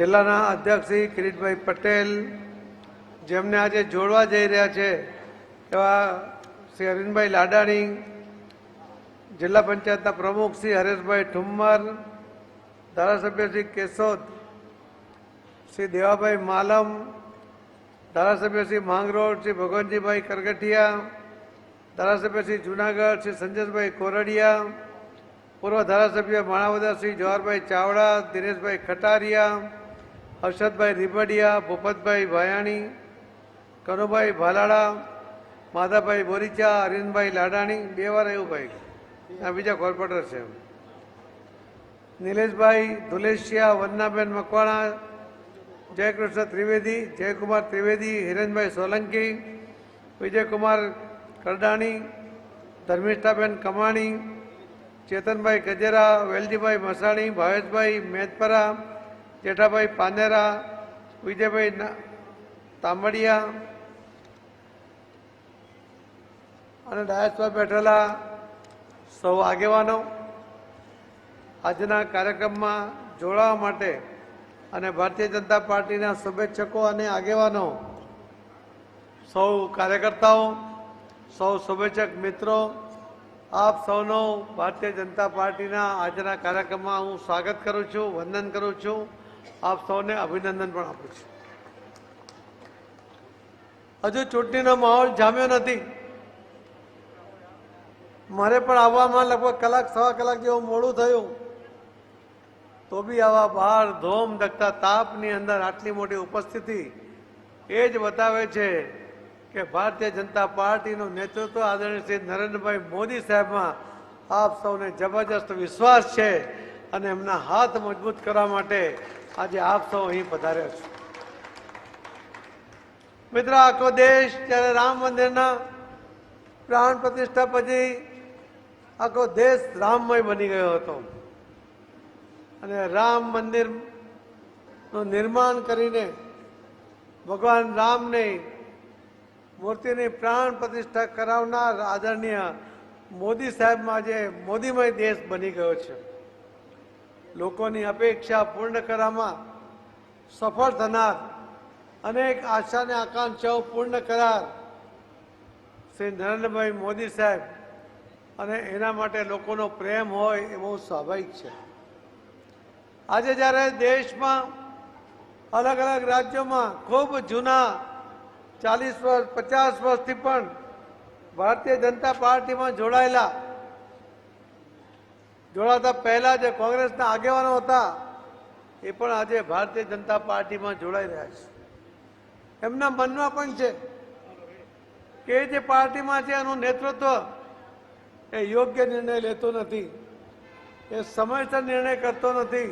જિલ્લાના અધ્યક્ષ શ્રી કિરીટભાઈ પટેલ, જેમને આજે જોડવા જઈ રહ્યા છે, એવા શ્રી અરવિંદભાઈ લાડાણી, જિલ્લા પંચાયતના પ્રમુખ શ્રી હરેશભાઈ ઠુમ્મર, ધારાસભ્ય શ્રી કેશોદ, શ્રી દેવાભાઈ માલમ, ધારાસભ્ય શ્રી માંગરોળ, શ્રી ભગવાનજીભાઈ કરગઠિયા, ધારાસભ્ય શ્રી જુનાગઢ, શ્રી સંજયભાઈ કોરડિયા, પૂર્વ ધારાસભ્ય માણાવદર શ્રી જવાહરભાઈ ચાવડા, દિનેશભાઈ ખટારિયા હર્ષદભાઈ રીબડિયા, ભૂપતભાઈ ભાયાણી, કનુભાઈ ભાલાડા માધાભાઈ બોરીચા, અરવિંદભાઈ લાડાણી, બે વાર એવું ભાઈ. આ બીજા કોર્પોરેટર છે નિલેશભાઈ ધુલેશિયા વંદનાબેન મકવાણા, જયકૃષ્ણ ત્રિવેદી, જયકુમાર ત્રિવેદી, હિરેનભાઈ સોલંકી, વિજયકુમાર કરડાણી, ધર્મિષ્ઠાબેન કમાણી, ચેતનભાઈ ગજેરા વેલજીભાઈ મસાણી, ભાવેશભાઈ મેદપરા જેઠાભાઈ પાનેરા વિજયભાઈ તાંબડિયા અને ડાયસ પર બેઠેલા, સૌ આગેવાનો. આજના કાર્યક્રમમાં જોડાવા માટે અને ભારતીય જનતા પાર્ટીના શુભેચ્છકો અને આગેવાનો, સૌ કાર્યકર્તાઓ, સૌ શુભેચ્છક મિત્રો, આપ સૌનો ભારતીય જનતા પાર્ટીના આજના કાર્યક્રમમાં હું સ્વાગત કરું છું, વંદન કરું છું. આપ સૌને અભિનંદન પણ આપું છું. હજુ ચૂંટણીનો માહોલ જામ્યો નથી. મારે પણ આવવામાં લગભગ કલાક, સવા કલાક જેવું મોડું થયું. તો બી આવા બહાર ધોમ ધકતા તાપની અંદર આટલી મોટી ઉપસ્થિતિ એ જ બતાવે છે કે ભારતીય જનતા પાર્ટીનું નેતૃત્વ આદરણીય શ્રી નરેન્દ્રભાઈ મોદી સાહેબમાં આપ સૌને જબરજસ્ત વિશ્વાસ છે અને એમના હાથ મજબૂત કરવા માટે આજે આપ સૌ અહીં પધાર્યા છો. મિત્ર, આખો દેશ જ્યારે રામ મંદિરના પ્રાણ પ્રતિષ્ઠા પછી આખો દેશ રામમય બની ગયો હતો. અને રામ મંદિરનું નિર્માણ કરીને ભગવાન રામને મૂર્તિની પ્રાણ પ્રતિષ્ઠા કરાવનાર આદરણીય મોદી સાહેબમાં આજે મોદીમય દેશ બની ગયો છે. લોકોની અપેક્ષા પૂર્ણ કરવામાં સફળ થનાર અનેક આશા આકાંક્ષાઓ પૂર્ણ કરાર શ્રી નરેન્દ્રભાઈ મોદી સાહેબ અને એના માટે લોકોનો પ્રેમ હોય એ બહુ સ્વાભાવિક છે. આજે જ્યારે દેશમાં અલગ અલગ રાજ્યોમાં ખૂબ જૂના ચાલીસ વર્ષ, પચાસ વર્ષથી પણ ભારતીય જનતા પાર્ટીમાં જોડાયેલા જોડાતા પહેલા જે કોંગ્રેસના આગેવાનો હતા, એ પણ આજે ભારતીય જનતા પાર્ટીમાં જોડાઈ રહ્યા છે. એમના મનમાં પણ છે કે જે પાર્ટીમાં છે, એનું નેતૃત્વ એ યોગ્ય નિર્ણય લેતો નથી, એ સમયસર નિર્ણય કરતો નથી.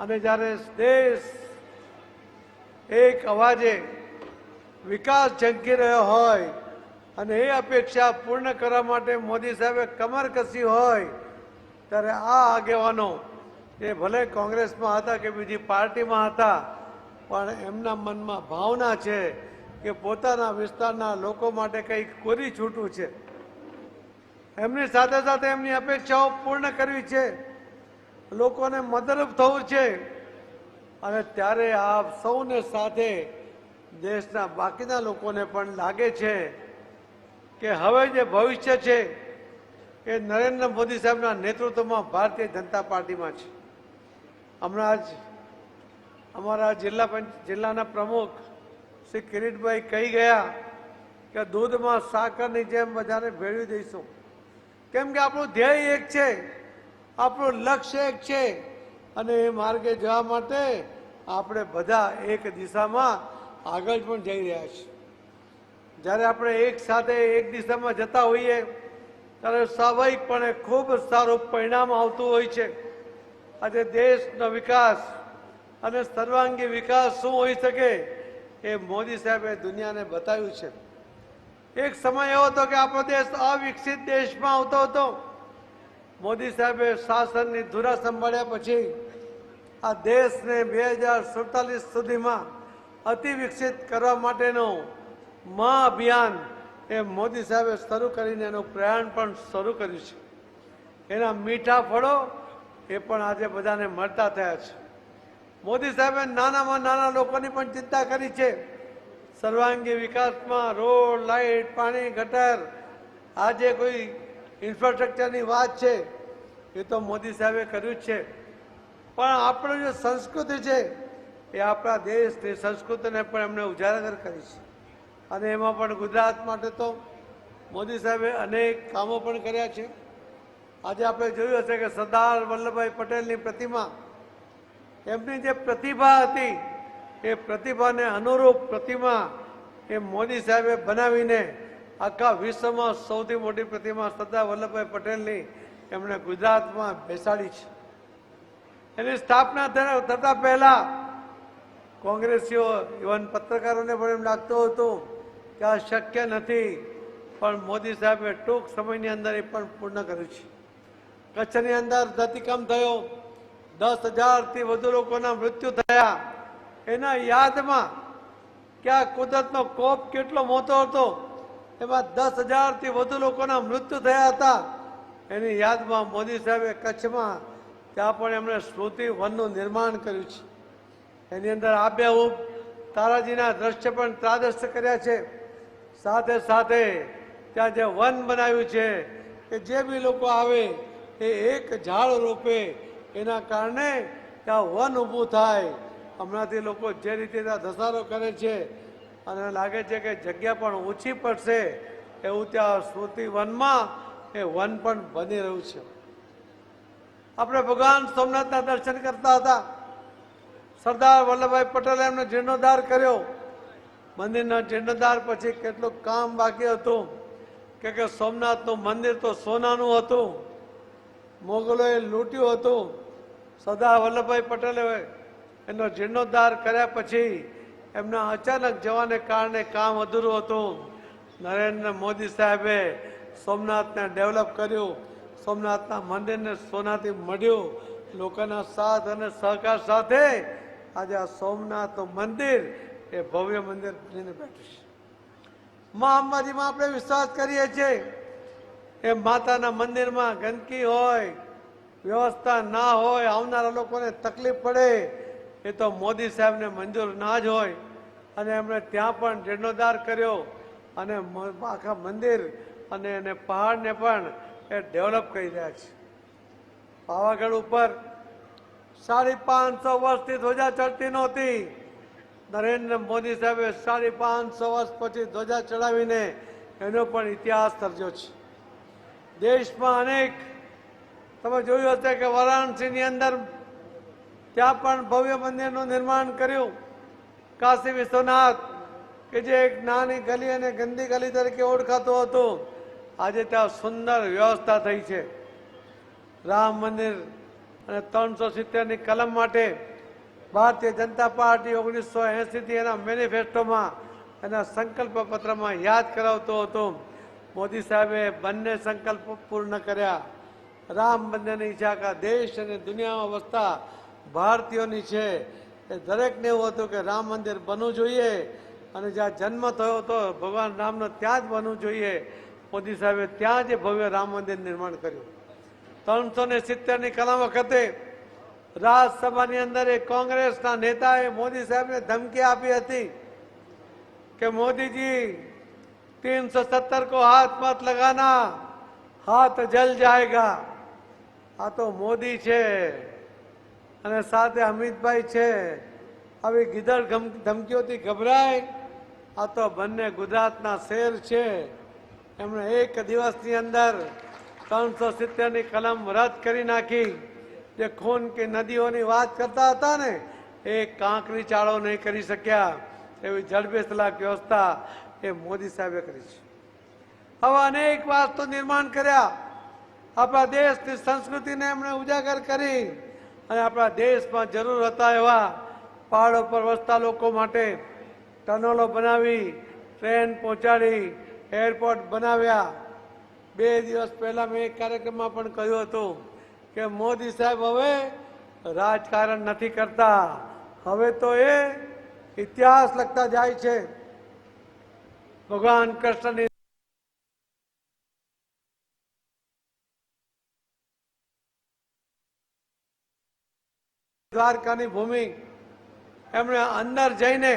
અને જ્યારે દેશ એક અવાજે વિકાસ ઝંકી રહ્યો હોય અને એ અપેક્ષા પૂર્ણ કરવા માટે મોદી સાહેબે કમર કસી હોય ત્યારે આ આગેવાનો એ ભલે કોંગ્રેસમાં હતા કે બીજી પાર્ટીમાં હતા, પણ એમના મનમાં ભાવના છે કે પોતાના વિસ્તારના લોકો માટે કંઈક કોરી છૂટું છે. એમની સાથે સાથે એમની અપેક્ષાઓ પૂર્ણ કરવી છે. લોકોને મદદરૂપ થવું છે. અને ત્યારે આ સૌને સાથે દેશના બાકીના લોકોને પણ લાગે છે કે હવે જે ભવિષ્ય છે એ નરેન્દ્ર મોદી સાહેબના નેતૃત્વમાં ભારતીય જનતા પાર્ટીમાં છે. હમણાં જ અમારા જિલ્લા પંચ, જિલ્લાના પ્રમુખ શ્રી કિરીટભાઈ કહી ગયા કે દૂધમાં સાકરની જેમ બધાને ભેળવી દઈશું. કેમ કે આપણું ધ્યેય એક છે, આપણું લક્ષ્ય એક છે અને એ માર્ગે જવા માટે આપણે બધા એક દિશામાં આગળ પણ જઈ રહ્યા છીએ. જ્યારે આપણે એક સાથે એક દિશામાં જતા હોઈએ ત્યારે સ્વાભાવિકપણે ખૂબ સારું પરિણામ આવતું હોય છે. આજે દેશનો વિકાસ અને સર્વાંગી વિકાસ શું હોઈ શકે એ મોદી સાહેબે દુનિયાને બતાવ્યું છે. એક સમય એવો હતો કે આપણો દેશ અવિકસિત દેશમાં આવતો હતો. મોદી સાહેબે શાસનની ધુરા સંભાળ્યા પછી આ દેશને બે હજાર સુડતાલીસ સુધીમાં અતિ વિકસિત કરવા માટેનું મહા અભિયાન એ મોદી સાહેબે શરૂ કરીને એનું પ્રયાણ પણ શરૂ કર્યું છે. એના મીઠા ફળો એ પણ આજે બધાને મળતા થયા છે. મોદી સાહેબે નાનામાં નાના લોકોની પણ ચિંતા કરી છે. સર્વાંગી વિકાસમાં રોડ, લાઇટ, પાણી, ગટર, આજે કોઈ ઇન્ફ્રાસ્ટ્રક્ચરની વાત છે, એ તો મોદી સાહેબે કર્યું છે. પણ આપણું જે સંસ્કૃતિ છે, એ આપણા દેશની સંસ્કૃતિને પણ એમણે ઉજાગર કરી છે. અને એમાં પણ ગુજરાત માટે તો મોદી સાહેબે અનેક કામો પણ કર્યા છે. આજે આપણે જોયું હશે કે સરદાર વલ્લભભાઈ પટેલની પ્રતિમા, એમની જે પ્રતિભા હતી, એ પ્રતિભાને અનુરૂપ પ્રતિમા એ મોદી સાહેબે બનાવીને આખા વિશ્વમાં સૌથી મોટી પ્રતિમા સરદાર વલ્લભભાઈ પટેલની એમણે ગુજરાતમાં બેસાડી છે. એની સ્થાપના થતાં પહેલા કોંગ્રેસીઓ, ઇવન પત્રકારોને પણ એમ લાગતું હતું કે આ શક્ય નથી, પણ મોદી સાહેબે ટૂંક સમયની અંદર એ પણ પૂર્ણ કર્યું છે. કચ્છની અંદર ધરતીકંપ થયો, દસ હજારથી વધુ લોકોના મૃત્યુ થયા. એના યાદમાં કે આ કુદરતનો કોપ કેટલો મોટો હતો, એમાં દસ હજારથી વધુ લોકોના મૃત્યુ થયા હતા. એની યાદમાં મોદી સાહેબે કચ્છમાં ત્યાં પણ એમણે સ્મૃતિ વનનું નિર્માણ કર્યું છે. એની અંદર આબેહૂબ તારાજીના દ્રશ્ય પણ ત્રાદસ્ત કર્યા છે. સાથે સાથે ત્યાં જે વન બનાવ્યું છે, કે જે બી લોકો આવે, એ એક ઝાડ રોપે, એના કારણે ત્યાં વન ઊભું થાય. હમણાંથી લોકો જે રીતે ત્યાં ધસારો કરે છે, અને લાગે છે કે જગ્યા પણ ઓછી પડશે, એવું ત્યાં સ્મૃતિ વનમાં એ વન પણ બની રહ્યું છે. આપણે ભગવાન સોમનાથના દર્શન કરતા હતા. સરદાર વલ્લભભાઈ પટેલે એમને જીર્ણોદ્ધાર કર્યો. મંદિરના જીર્ણોદ્ધાર પછી કેટલું કામ બાકી હતું? કે કે સોમનાથનું મંદિર તો સોનાનું હતું. મોગલોએ લૂંટ્યું હતું. સરદાર વલ્લભભાઈ પટેલે એનો જીર્ણોદ્ધાર કર્યા પછી એમના અચાનક જવાને કારણે કામ અધૂરું હતું. નરેન્દ્ર મોદી સાહેબે સોમનાથને ડેવલપ કર્યું. સોમનાથના મંદિરને સોનાથી મળ્યું. લોકોના સાથ અને સહકાર સાથે આજે આ સોમનાથનું મંદિર એ ભવ્ય મંદિર બનીને બેઠું છે. મા અંબાજીમાં આપણે વિશ્વાસ કરીએ છીએ એ માતાના મંદિરમાં ગંદકી હોય, વ્યવસ્થા ના હોય, આવનારા લોકોને તકલીફ પડે, એ તો મોદી સાહેબને મંજૂર ના જ હોય. અને એમણે ત્યાં પણ જીર્ણોદ્ધાર કર્યો અને આખા મંદિર અને એને પહાડને પણ એ ડેવલપ કરી રહ્યા છે. પાવાગઢ ઉપર સાડી પાંચસો વર્ષથી ધ્વજા ચડતી નહોતી. નરેન્દ્ર મોદી સાહેબે સાડી પાંચસો વર્ષ પછી ધ્વજા ચડાવીને એનો પણ ઇતિહાસ સર્જ્યો છે. દેશમાં અનેક, તમે જોયું હશે કે વારાણસીની અંદર ત્યાં પણ ભવ્ય મંદિરનું નિર્માણ કર્યું. કાશી વિશ્વનાથ કે જે એક નાની ગલી અને ગંદી ગલી તરીકે ઓળખાતું હતું, આજે ત્યાં સુંદર વ્યવસ્થા થઈ છે. રામ મંદિર અને ત્રણસો સિત્તેરની કલમ માટે ભારતીય જનતા પાર્ટી ઓગણીસો એંસીથી એના મેનિફેસ્ટોમાં, એના સંકલ્પ પત્રમાં યાદ કરાવતો હતો. મોદી સાહેબે બંને સંકલ્પ પૂર્ણ કર્યા. રામ બંનેની ઈચ્છા કા દેશ અને દુનિયામાં વસતા ભારતીયોની છે. એ દરેકને એવું હતું કે રામ મંદિર બનવું જોઈએ અને જ્યાં જન્મ થયો હતો ભગવાન રામનો ત્યાં જ બનવું જોઈએ. મોદી સાહેબે ત્યાં જ ભવ્ય રામ મંદિર નિર્માણ કર્યું. ત્રણસો ને સિત્તેરની કલા વખતે રાજ્યસભાની અંદર એક કોંગ્રેસના નેતાએ મોદી સાહેબને ધમકી આપી હતી કે મોદીજી तीन सौ सत्तर को हाथ मत लगाना हाथ जल जाएगा આ તો મોદી છે અને સાથે અમિતભાઈ છે આવી ગીદડ ગમ- ધમકીઓથી ગભરાય આ તો બંને ગુજરાતના શેર છે એમણે એક દિવસની અંદર ત્રણસો સિત્તેરની કલમ રદ કરી નાખી જે ખૂન કે નદીઓની વાત કરતા હતા ને, એ કાંકરી ચાળો નહીં કરી શક્યા. એવી જળબેસલાક વ્યવસ્થા એ મોદી સાહેબે કરી છે. હવે અનેક વાસ્તુ નિર્માણ કર્યા. આપણા દેશની સંસ્કૃતિને એમણે ઉજાગર કરી અને આપણા દેશમાં જરૂર હતા એવા પહાડો પર વસતા લોકો માટે ટનલો બનાવી, ટ્રેન પહોંચાડી, એરપોર્ટ બનાવ્યા. બે દિવસ પહેલાં મેં એક કાર્યક્રમમાં પણ કહ્યું હતું કે મોદી સાહેબ હવે રાજકારણ નથી કરતા. હવે તો એ ઇતિહાસ લખતા જાય છે. ભગવાન કૃષ્ણની દ્વારકાની ભૂમિ. એમણે અંદર જઈને